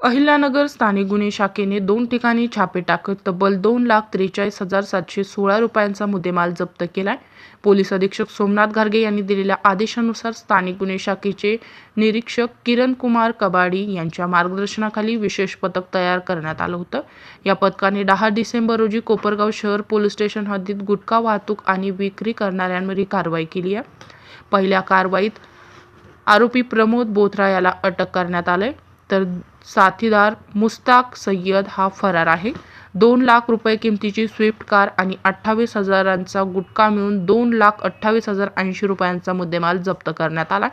अहिल्यानगर स्थानिक गुन्हे शाखेने दोन ठिकाणी छापे टाकत तब्बल दोन लाख त्रेचाळीस हजार सातशे सोळा रुपयांचा मुद्देमाल जप्त केलाय. पोलीस अधीक्षक सोमनाथ घारगे यांनी दिलेल्या आदेशानुसार स्थानिक गुन्हे शाखेचे निरीक्षक किरण कुमार कबाडी यांच्या मार्गदर्शनाखाली विशेष पथक तयार करण्यात आलं होतं. या पथकाने दहा डिसेंबर रोजी कोपरगाव शहर पोलीस स्टेशन हद्दीत गुटखा वाहतूक आणि विक्री करणाऱ्यांवर ही कारवाई केली आहे. पहिल्या कारवाईत आरोपी प्रमोद बोथरा याला अटक करण्यात आले तर साथीदार मुस्ताक सय्यद हा फरार आहे. दोन लाख रुपये किमतीची स्विफ्ट कार आणि अठ्ठावीस हजारांचा गुटखा मिळून दोन लाख अठ्ठावीस हजार ऐंशी रुपयांचा मुद्देमाल जप्त करण्यात आला.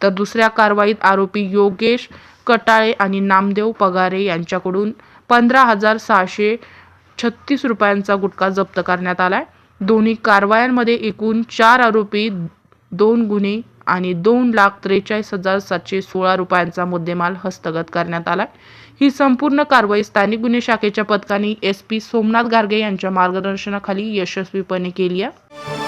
तर दुसऱ्या कारवाईत आरोपी योगेश कटाळे आणि नामदेव पगारे यांच्याकडून पंधरा हजार सहाशे छत्तीस रुपयांचा गुटखा जप्त करण्यात आला आहे दोन्ही कारवायांमध्ये एकूण चार आरोपी दोन गुन्हे आणि दोन लाख त्रेचाळीस हजार सातशे सोळा रुपयांचा मुद्देमाल हस्तगत करण्यात आला ही संपूर्ण कारवाई स्थानिक गुन्हे शाखेच्या पथकाने एस पी सोमनाथ गार्गे यांच्या मार्गदर्शनाखाली यशस्वीपणे केली आहे.